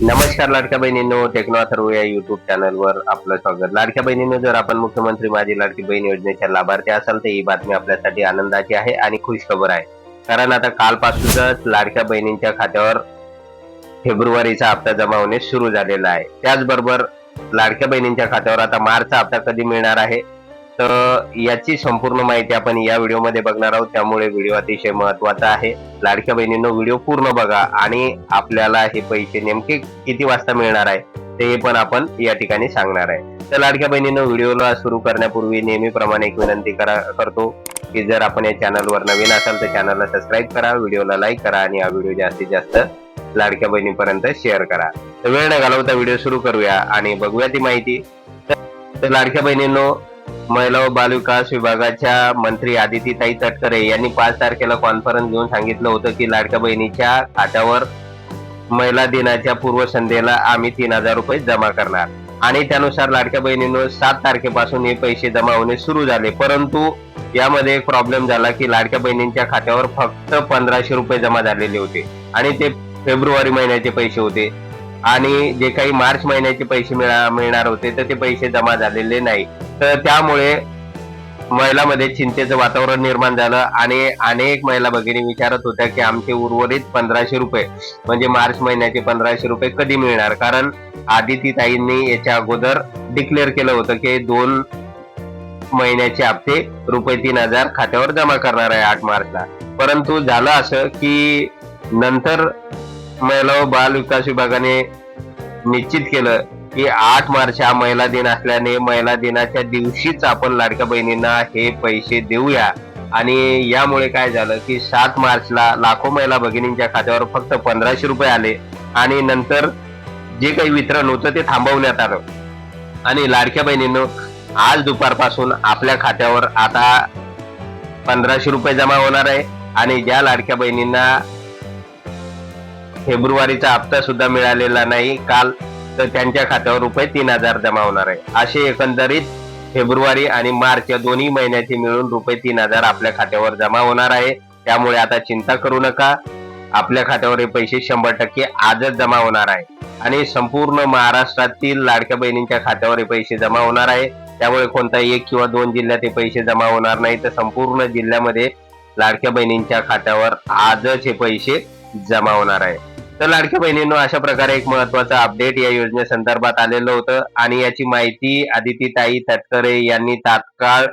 नमस्कार लाडक्या बहिणींनो टेक्नो अथर्व या युट्यूब चॅनलवर आपलं स्वागत. लाडक्या बहिणींनो जर आपण मुख्यमंत्री माझी लाडकी बहीण योजनेच्या लाभार्थी असाल तर ही बातमी आपल्यासाठी आनंदाची आहे आणि खुश खबर आहे. कारण आता कालपासूनच लाडक्या बहिणींच्या खात्यावर फेब्रुवारीचा हप्ता जमा होणे सुरू झालेला आहे. त्याचबरोबर लाडक्या बहिणींच्या खात्यावर आता मार्चचा हप्ता कधी मिळणार आहे तर याची संपूर्ण माहिती आपण या व्हिडिओमध्ये बघणार आहोत. त्यामुळे व्हिडिओ अतिशय महत्त्वाचा आहे. लाडक्या बहिणींनो व्हिडिओ पूर्ण बघा आणि आपल्याला हे पैसे नेमके किती वाजता मिळणार आहे ते पण आपण या ठिकाणी सांगणार आहे. तर लाडक्या बहिणींनो व्हिडिओला सुरू करण्यापूर्वी नेहमीप्रमाणे एक विनंती करा करतो की जर आपण या चॅनलवर नवीन असाल तर चॅनलला सबस्क्राईब करा व्हिडिओला लाईक करा आणि हा व्हिडिओ जास्तीत जास्त लाडक्या बहिणीपर्यंत शेअर करा. तर वेळ न घालवता व्हिडिओ सुरू करूया आणि बघूया ती माहिती. तर लाडक्या बहिणींनो महिला व बालविकास विभागाच्या मंत्री आदितीताई तटकरे यांनी पाच तारखेला कॉन्फरन्स घेऊन सांगितलं होतं की लाडक्या बहिणीच्या खात्यावर महिला दिनाच्या पूर्वसंध्येला आम्ही तीन हजार रुपये जमा करणार. आणि त्यानुसार लाडक्या बहिणींनो सात तारखेपासून हे पैसे जमा होणे सुरू झाले. परंतु यामध्ये एक प्रॉब्लेम झाला की लाडक्या बहिणींच्या खात्यावर फक्त पंधराशे रुपये जमा झालेले होते. आणि ते फेब्रुवारी महिन्याचे पैसे होते. आणि जे काही मार्च महिन्याचे पैसे मिळणार होते तर ते पैसे जमा झालेले नाही. तर त्यामुळे महिलामध्ये चिंतेचं वातावरण निर्माण झालं आणि अनेक महिला भगिनी विचारत होत्या की आमचे उर्वरित पंधराशे रुपये म्हणजे मार्च महिन्याचे पंधराशे रुपये कधी मिळणार? कारण आदिती ताईंनी याच्या अगोदर डिक्लेअर केलं होतं की दोन महिन्याचे हप्ते रुपये तीन हजार खात्यावर जमा करणार आहे आठ मार्चला. परंतु झालं असं की नंतर महिला व बाल विकास विभागाने निश्चित केलं की आठ मार्च हा महिला दिन असल्याने महिला दिनाच्या दिवशीच आपण लाडक्या बहिणींना हे पैसे देऊया. आणि यामुळे काय झालं की सात मार्चला लाखो महिला भगिनींच्या खात्यावर फक्त पंधराशे रुपये आले. आणि नंतर जे काही वितरण होतं ते थांबवण्यात आलं. आणि लाडक्या बहिणींनो आज दुपारपासून आपल्या खात्यावर आता पंधराशे रुपये जमा होणार आहे. आणि ज्या लाडक्या बहिणींना फेब्रुवारीचा हप्ता सुद्धा मिळालेला नाही काल तर त्यांच्या खात्यावर रुपये तीन हजार जमा होणार आहे. असे एकंदरीत फेब्रुवारी आणि मार्च या दोन्ही महिन्याचे मिळून रुपये तीन हजार आपल्या खात्यावर जमा होणार आहे. त्यामुळे आता चिंता करू नका. आपल्या खात्यावर हे पैसे शंभर टक्के आजच जमा होणार आहे. आणि संपूर्ण महाराष्ट्रातील लाडक्या बहिणींच्या खात्यावर हे पैसे जमा होणार आहे. त्यामुळे कोणता एक किंवा दोन जिल्ह्यात हे पैसे जमा होणार नाही. तर संपूर्ण जिल्ह्यामध्ये लाडक्या बहिणींच्या खात्यावर आजच हे पैसे जमा होणार आहे. तर लाडक्या बहिणींनो अशा प्रकारे एक महत्वाचं अपडेट या योजनेसंदर्भात आलेलं होतं. आणि याची माहिती आदिती ताई तटकरे यांनी तात्काळ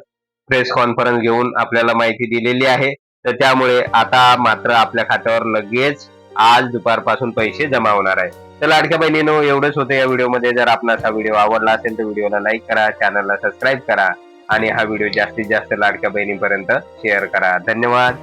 प्रेस कॉन्फरन्स घेऊन आपल्याला माहिती दिलेली आहे. तर त्यामुळे आता मात्र आपल्या खात्यावर लगेच आज दुपारपासून पैसे जमा होणार आहे तर लाडक्या बहिणीनो एवढंच होतं या व्हिडिओमध्ये. जर आपणास हा व्हिडिओ आवडला असेल तर व्हिडिओला लाईक करा चॅनलला सबस्क्राईब करा आणि हा व्हिडिओ जास्तीत जास्त लाडक्या बहिणीपर्यंत शेअर करा. धन्यवाद.